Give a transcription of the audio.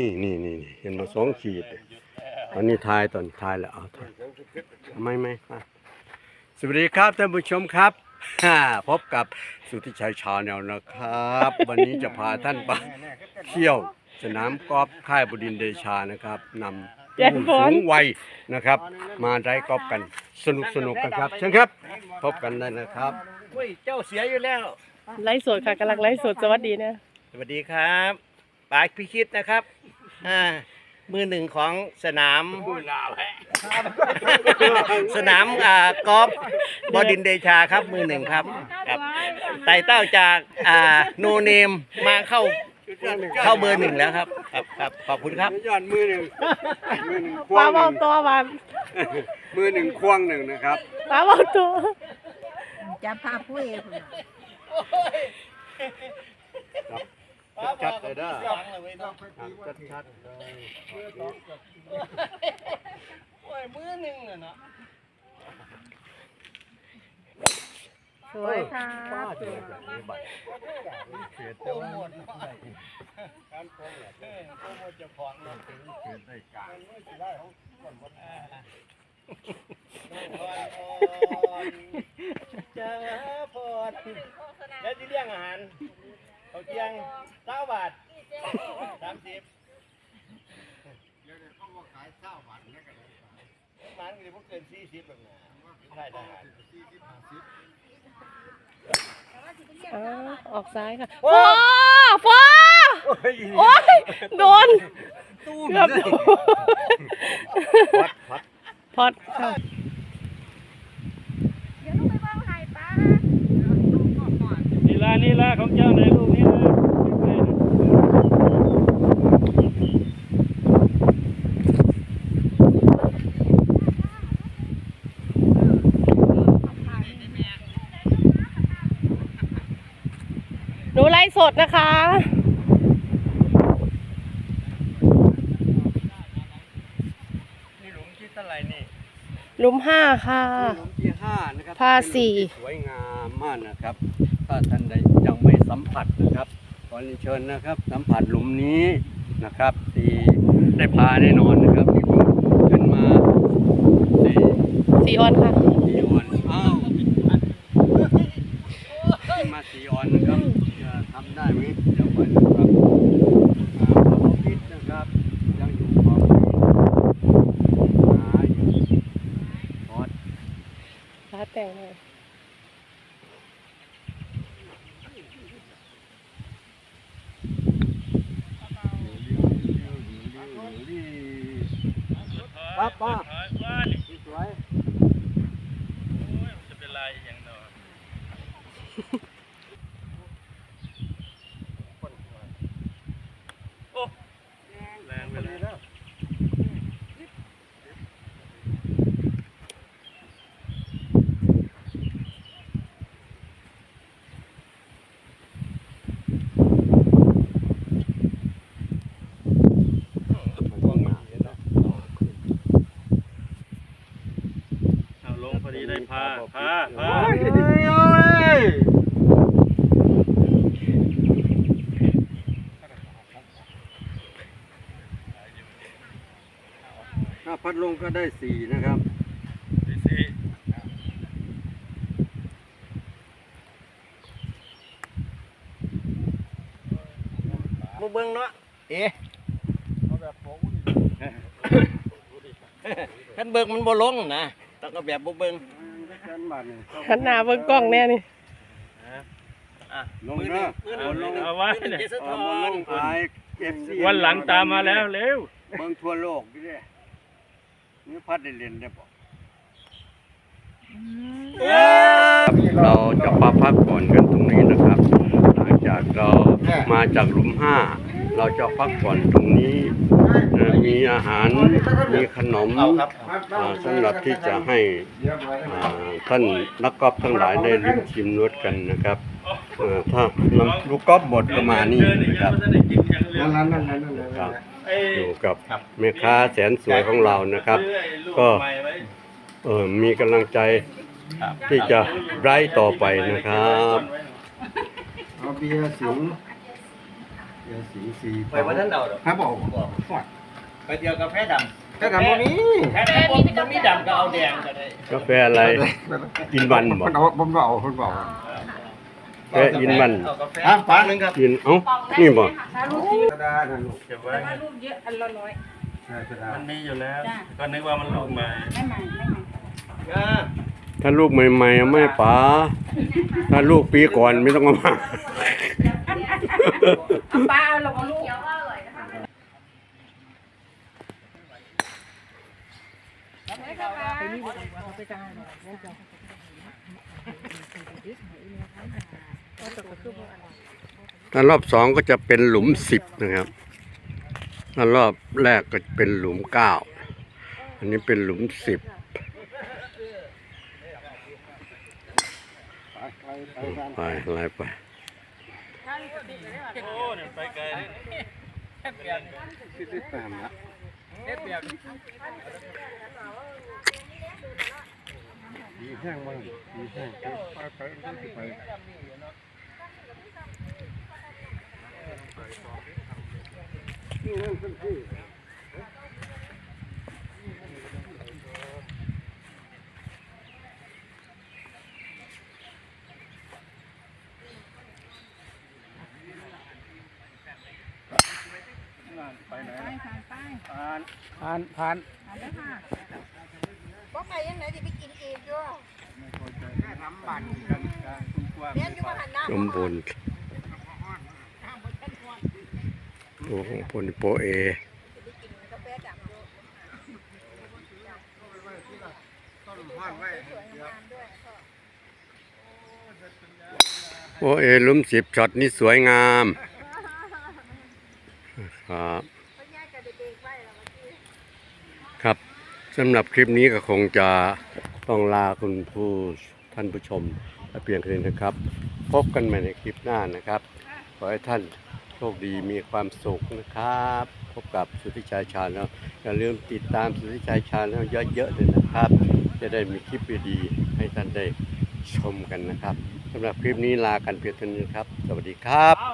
นี่นี่นี่นี่เห็นมาสองขีดอันนี้ทายตอนทายแล้วเอาทายไม่ไม่อะสวัสดีครับท่านผู้ชมครับฮ่าพบกับสุทธิชัยชาแนลนะครับ วันนี้จะพาท่านไปเที่ยวสนามกอล์ฟค่ายบุดินทร์เดชานะครับนำแจ็คผู้พอสูตงวัยนะครับ มาได้กอล์ฟกันสนุกสนุกกันครับเชิญครับ พบกันได้นะครับอุ้ยเจ้าเสียอยู่แล้วไลฟ์สดค่ะกำลังไลฟ์สดสวัสดีนะสวัสดีครับ ปายพิชิตนะครับอ่ามือหนึ่งของสนามสนามอ่ากอล์ฟบดินทร์เดชาครับ มือหนึ่งครับครับไต่เต้าจากอ่าโนเนมมาเข้าเข้าเบอร์หนึ่งแล้วครับ ครับครับขอบคุณครับยอดมือหนึ่งมือหนึ่งควป้างหเบานึ่งตัวมามือหนึ่งควงหนึ่งนะครับป้าเบาตัวจะพาผู้เอกน่ะ ชัดๆเลยเด้อชัดๆเลยมือหนึ่งเนาะสวยค่ะป้าเจอแบบนี้บัดเขตแต่ว่าการโกงเนี่ยเขตได้กลางเจอพอดแล้วที่เลี้ยงอาหาร เขาเที่ยงเก้าบาทสามสิบมันก็จะพวกเกินสี่สิบแบบนี้ใช่ได้อ่าออกซ้ายค่ะฟ้าฟ้าโอ๊ยโดนเกือบโดนพัดพัดพอดค่ะนี่ละนี่ละของเจ้าในลูกนี่ละ หนูไลฟ์ สดนะคะ นี่หลุมที่เท่าไหร่นี่หลุมห้าค่ะ หลุมที่ห้านะครับผ้าสี่ เป็นหลุมที่สวยงามมากนะครับ ถ้าท่านใดยังไม่สัมผัสนะครับขอเรียนเชิญนะครับ สัมผัสหลุมนี้นะครับตีได้พาแน่นอนนะครับมีคนขึ้นมาสี่สีออนค่ะ สี่ออนอ้าวขึ้นมาสี่ออนนะครับจะทำได้ไหมเดี๋ยวก่อนนะครับอ่าพอพิษนะครับยังอยู่ความหาอยู่ออส ร้าน แต่งเลยป้าป้า ว่านี่ สวย จะเป็นไรอย่างเนาะโอ้แรงไปเลย เอาลงพอดีได้พาพาพา ถ้าพัดลงก็ได้สี่นะครับดีสิบุเบิงเนาะ เอ๊ะท่านเบิงมันบ่ลงนะต้องก็แบบบุเบิงหันหน้าเบิ่งกล้องแน่นี่อะลงนะเอาลงเอาไว้มือหนึ่เนี่ยงเจสเอาทอมาลนงขายเอฟซีวันหลังตามมาแล้วเร็วเบิ่งทั่วโลกดิเด้ นี่พัดได้เรียนได้บอกเราจะมาพักผ่อนกันตรงนี้นะครับ หลังจากเรามาจากหลุมห้า เราจะพักผ่อนตรงนี้นะมีอาหารมีขนมอ่าสำหรับที่จะให้อ่าท่านนักกอล์ฟทั้งหลายได้ลิ้มชิมรสกันนะครับเอ่อถ้าน้ำลูกกอล์ฟหมดก็มานี่นะครับครับ อยู่กับ แม่ค้าแสนสวยของเรานะครับก็เออมีกำลังใจที่จะไร้ต่อไปนะครับ เอาเบียร์สิงเดี๋ยวสีสีไปวันนั้นเราเหรอครับบอกไปเดียวกาแฟดำก็ทำตรงนี้แค่ผมมันมีดำก็เอาแดงก็ได้กาแฟอะไรกินวันบ่มันเอาผมก็เอาผมก็เอา แฟอินวันเอากาแฟอะฟ้าหนึ่งครับกินเอ้านี่บ่กระดาษนั่นลูกเก็บไว้ลูกเยอะอันละร้อยใช่กระดาษมันมีอยู่แล้ว ก็นึกว่ามันลูกใหม่ไม่ใหม่ไม่ใหม่อ่าถ้าลูกใหม่ๆไม่ป๋าถ้าลูกปีก่อนไม่ต้องเอามาเอาปลาเอาลงเอาลู กถ้ารอบสองก็จะเป็นหลุมสิบนะครับถ้ารอบแรกก็เป็นหลุมเก้าอันนี้เป็นหลุมสิบไปไล่ไปโอ้เนี่ยไปไกลเลยดีแห้งมั้งดีแห้งไปไปไป ไปผ่านผ่านผ่านบอกไปยังไงที่ไปกินอีกอยู่เรียนอยู่ว่าหันหน้าจมบน ตัวของพลโปเอกาแฟดำอยู่โปเอลุมสิบช็อตนี้สวยงามครับครับสำหรับคลิปนี้ก็คงจะต้องลาคุณผู้ท่านผู้ชมแต่เพียงแค่นี้นะครับ พบกันใหม่ในคลิปหน้านะครับ ขอให้ท่าน คดีมีความสุขนะครับ พบกับสุทธิชัยชาแนลอย่าลืมติดตามสุทธิชัยชาแนลเยอะๆเลยนะครับ จะได้มีคลิปดีๆให้ท่านได้ชมกันนะครับสำหรับคลิปนี้ลากันเพียงเท่านี้ครับ สวัสดีครับ